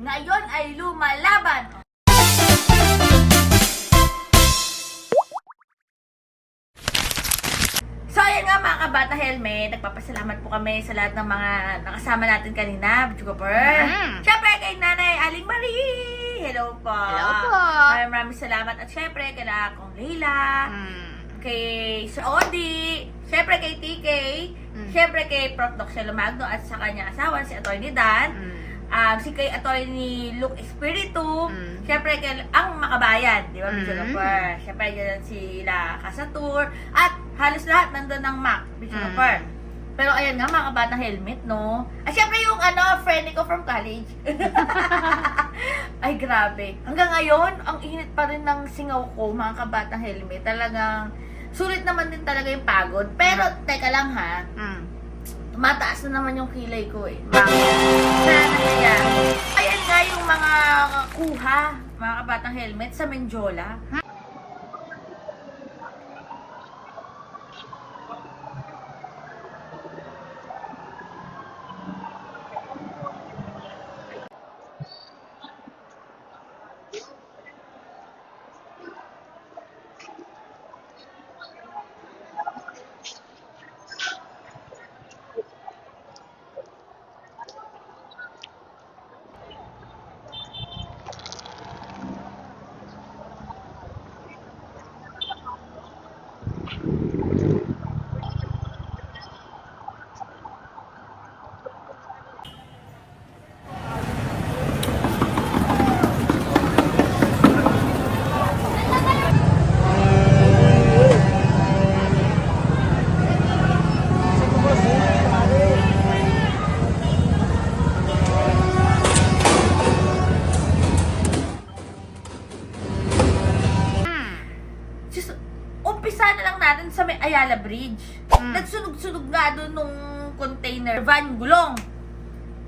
ngayon ay lumalaban. So, ayan nga mga kabata helmet, nagpapasalamat po kami sa lahat ng mga nakasama natin kanina, Butchugopper. Mm. Siyempre kay Nanay Aling Marie! Hello po! Hello po. Maraming maraming salamat. At siyempre, kay Akong Leila, Mm. kay Sir Odi, siyempre kay TK, Mm. siyempre kay Prof. Doc Magno at sa kanyang asawa, si Atty. Dan, Mm. Um, si kay Atty. Luke Espiritu, Mm. siyempre kay ang makabayan, di ba, Mm. Butchugopper? Siyempre, dyan sila Kasatur, at halos lahat nandun ng Mac, Butchugopper. Mm. Pero ayan nga, mga kabatang helmet, no? At syempre yung ano, friend ko from college. Ay, grabe. Hanggang ngayon, ang init pa rin ng singaw ko, mga kabatang helmet. Talagang, sulit naman din talaga yung pagod. Pero, teka lang ha, Mm. Mataas na naman yung kilay ko eh. Bakit? Sa nangyayari. Ayan nga yung mga kuha, mga kabatang helmet, sa Menjola. Umpisa na lang natin sa may Ayala Bridge. Mm. Nagsunog-sunog nga doon nung container van gulong.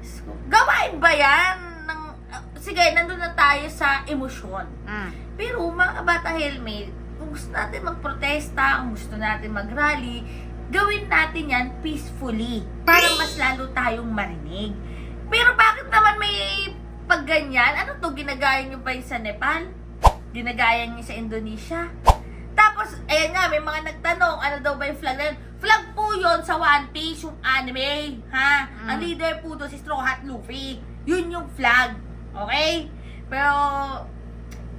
So, Gawain ba yan? Ng, ah, sige, nandun na tayo sa emosyon. Mm. Pero mga bata helmet, kung gusto natin magprotesta, kung gusto natin mag-rally, gawin natin yan peacefully para mas lalo tayong marinig. Pero bakit naman may pag ganyan? Ano to, ginagaya nyo ba yung sa Nepal? Ginagaya nyo sa Indonesia? Tapos, ayan nga, may mga nagtanong, ano daw ba yung flag na yun? Flag po yun sa One Piece, yung anime, ha? Mm. Ang leader po doon si Straw Hat Luffy. Yun yung flag. Okay? Pero,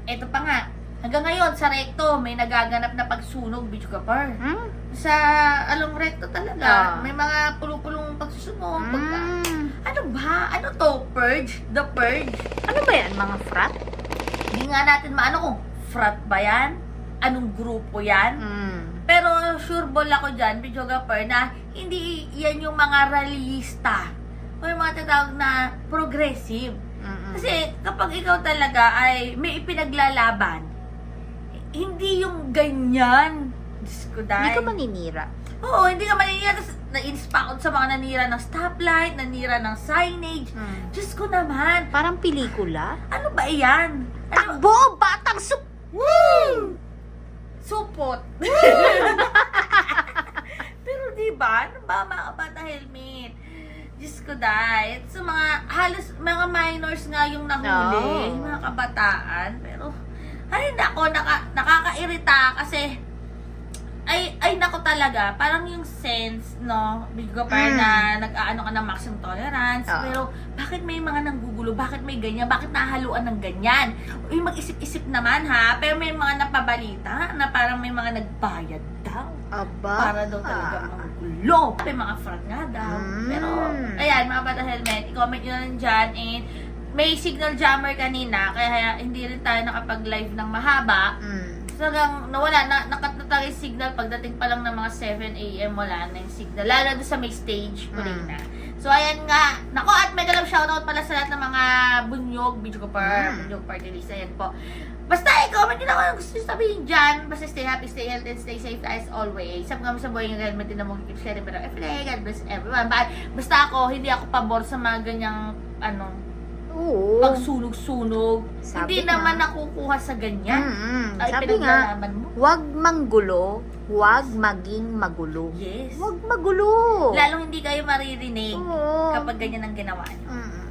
eto pa nga, hanggang ngayon, sa recto, may nagaganap na pagsunog, Beach Kapar. Mm. Sa along recto talaga, Ah. may mga pulong-pulong pagsusunog. Pagka, Mm. ano ba? Ano to? Purge? The Purge? Ano ba yan, mga frat? Hindi nga natin maano kung frat ba yan? Anong grupo yan? Mm. Pero sure ball ako dyan, videographer, na hindi yan yung mga rallyista o yung mga tatawag na progressive. Mm-mm. Kasi kapag ikaw talaga ay may ipinaglalaban, hindi yung ganyan. Diyos ko, Hindi dahil. ka maninira. Oo, hindi ka maninira. Tapos na-inspire ako sa mga nanira ng stoplight, nanira ng signage. Mm. Diyos ko naman, Parang pelikula. ano ba yan? Ano? Takbo! Batang sup... Woo! Supot. Pero di ba, ano ba mga bata helmet? Diyos ko dahil. Sa mga, halos mga minors nga yung nahuli, Oo. mga kabataan. Pero, ay nako, naka, nakakairita kasi, ay, ay nako talaga, parang yung sense, no, bigo pa Mm. na nag-aano ka ng maximum tolerance, Oo. pero bakit may mga nanggugulo, bakit may ganyan, bakit nahaluan ng ganyan? Uy, mag-isip-isip naman ha, pero may mga napabalita na parang may mga nagbayad daw. Aba. Para daw talaga Ah. magulo. May mga fraud nga daw. Mm. Pero, ayan, mga bata helmet, i-comment nyo lang dyan and may signal jammer kanina, kaya hindi rin tayo nakapag-live ng mahaba. Mm. Talagang nawala, na, nakat na tayo yung signal pagdating pa lang ng mga 7 a.m. wala na yung signal. Lalo doon sa may stage, muli Mm. na. So, ayan nga. Nako, at mega love shoutout pala sa lahat ng mga bunyog, video ko par, Mm. bunyog party list. Ayan po. Basta, i-comment nyo lang kung gusto nyo sabihin dyan. Basta stay happy, stay healthy, and stay safe as always. Sabi kami sa buhay yung helmet din na mo keep sharing pero everyday. God bless everyone. Ba- Basta ako, hindi ako pabor sa mga ganyang, ano, Oo. pagsunog-sunog. Sabi Hindi nga. naman nakukuha sa ganyan. Mm-mm. Ay, Sabi nga, mo. huwag manggulo, huwag maging magulo. Yes. Huwag magulo. Lalong hindi kayo maririnig Oo. kapag ganyan ang ginawa niyo. Mm-mm.